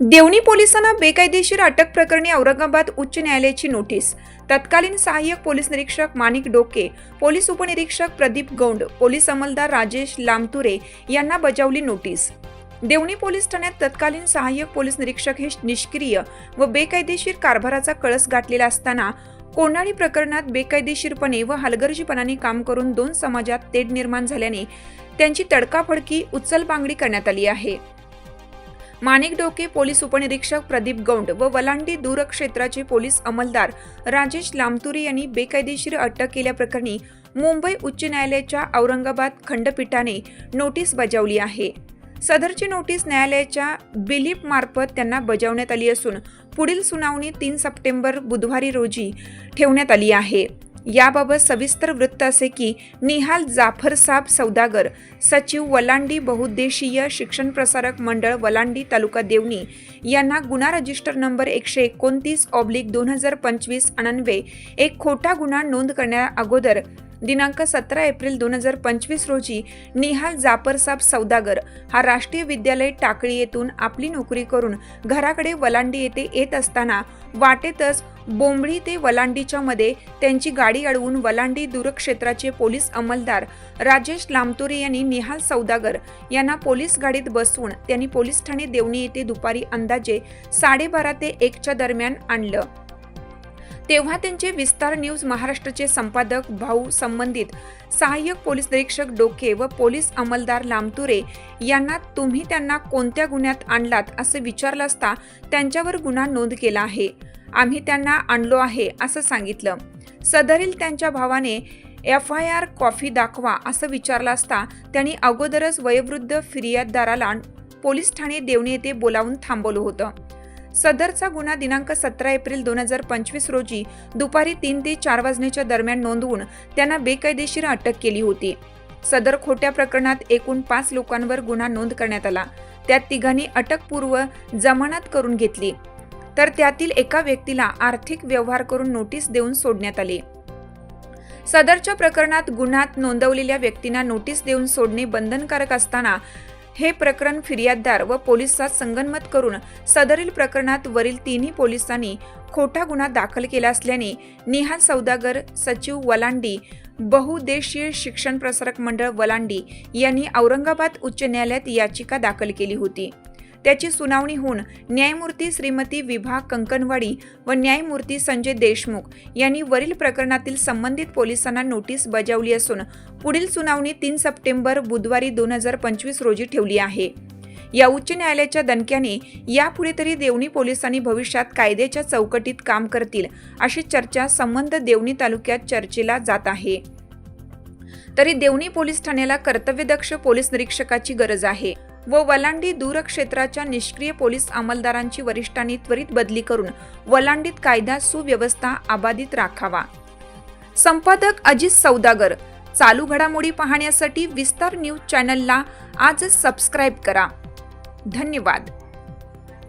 देवणी पोलिसांना बेकायदेशीर अटक प्रकरणी औरंगाबाद उच्च न्यायालयाची नोटीस. तत्कालीन सहाय्यक पोलीस निरीक्षक माणिक डोके पोलीस उपनिरीक्षक प्रदीप गौंड पोलीस अंमलदार राजेश लामतुरे यांना बजावली नोटीस. देवणी पोलीस ठाण्यात तत्कालीन सहाय्यक पोलीस निरीक्षक हे निष्क्रिय व बेकायदेशीर कारभाराचा कळस गाठलेला असताना कोणाळी प्रकरणात बेकायदेशीरपणे व हलगर्जीपणाने काम करून दोन समाजात तेढ निर्माण झाल्याने त्यांची तडकाफडकी उचलबांगडी करण्यात आली आहे. माणिक डोके पोलीस उपनिरीक्षक प्रदीप गौंड व वलांडी दूरक्षेत्राचे पोलीस अंमलदार राजेश लामतुरे यांनी बेकायदेशीर अटक केल्याप्रकरणी मुंबई उच्च न्यायालयाच्या औरंगाबाद खंडपीठाने नोटीस बजावली आहे. सदरची नोटीस न्यायालयाच्या बिलीप मार्फत त्यांना बजावण्यात आली असून पुढील सुनावणी तीन सप्टेंबर बुधवारी रोजी ठेवण्यात आली आहे. याबाबत सविस्तर वृत्त असे की निहाल जाफरसाब सौदागर सचिव वलांडी बहुद्देशीय शिक्षण प्रसारक मंडळ वलांडी तालुका देवणी यांना गुन्हा रजिस्टर नंबर एकशे एकोणतीस ऑब्लिक दोन हजार पंचवीस अनन्वे एक खोटा गुन्हा नोंद करण्या अगोदर दिनांक सतरा एप्रिल दोन हजार पंचवीस रोजी निहाल जाफरसाब सौदागर हा राष्ट्रीय विद्यालय टाकळी येथून आपली नोकरी करून घराकडे वलांडी येथे येत असताना वाटेतच बोंबळी ते वलांडीच्या मध्ये त्यांची गाडी अडवून वलांडी दूरक्षेत्राचे पोलीस अंमलदार राजेश लामतोरे यांनी निहाल सौदागर यांना पोलीस गाडीत बसवून त्यांनी पोलीस ठाणे देवणी येथे दुपारी अंदाजे साडेबारा ते एकच्या दरम्यान आणलं. तेव्हा त्यांचे विस्तार न्यूज महाराष्ट्राचे संपादक भाऊ संबंधित सहाय्यक पोलीस निरीक्षक डोके व पोलीस अंमलदार लामतुरे यांना तुम्ही त्यांना कोणत्या गुन्ह्यात आणलात असे विचारलं असता त्यांच्यावर गुन्हा नोंद केला आहे. आम्ही त्यांना आणलो आहे असं सांगितलं. सदरील त्यांच्या भावाने एफ आय आर कॉफी दाखवा असं विचारलं असता त्यांनी अगोदरच वयोवृद्ध फिर्याददाराला पोलीस ठाणे देवणी येथे बोलावून थांबवलं होतं. सदरचा गुन्हा दिनांक सतरा एप्रिल दोन हजार पंचवीस रोजी दुपारी तीन ते चार वाजण्याच्या दरम्यान नोंदवून त्यांना बेकायदेशीर अटक केली होती. सदर खोट्या प्रकरणात एकूण पाच लोकांवर गुन्हा नोंद करण्यात आला. त्यात तिघांनी अटकपूर्व जमानत करून घेतली. तर त्यातील एका व्यक्तीला आर्थिक व्यवहार करून नोटीस देऊन सोडण्यात आले. सदरच्या प्रकरणात गुन्ह्यात नोंदवलेल्या व्यक्तींना नोटीस देऊन सोडणे बंधनकारक असताना हे प्रकरण फिर्याददार व पोलिसात संगनमत करून सदरील प्रकरणात वरील तिन्ही पोलिसांनी खोटा गुन्हा दाखल केला असल्याने निहाल सौदागर सचिव वलांडी बहुदेशीय शिक्षण प्रसारक मंडळ वलांडी यांनी औरंगाबाद उच्च न्यायालयात याचिका दाखल केली होती. त्याची सुनावणी होऊन न्यायमूर्ती श्रीमती विभा कंकणवाडी व न्यायमूर्ती संजय देशमुख यांनी वरील प्रकरणातील संबंधित पोलिसांना नोटीस बजावली असून पुढील सुनावणी तीन सप्टेंबर बुधवारी दोन हजार पंचवीस रोजी ठेवली आहे. या उच्च न्यायालयाच्या दणक्याने यापुढे तरी देवणी पोलिसांनी भविष्यात कायद्याच्या चौकटीत काम करतील अशी चर्चा संबंध देवणी तालुक्यात चर्चेला जात आहे. तरी देवणी पोलीस ठाण्याला कर्तव्यदक्ष पोलीस निरीक्षकाची गरज आहे. व वलांडी दूरक्षेत्राच्या निष्क्रिय पोलीस अंमलदारांची वरिष्ठांनी त्वरित बदली करून वलांडीत कायदा सुव्यवस्था अबाधित राखावा. संपादक अजित सौदागर चालू घडामोडी पाहण्यासाठी विस्तार न्यूज चॅनलला आजच सबस्क्राईब करा. धन्यवाद.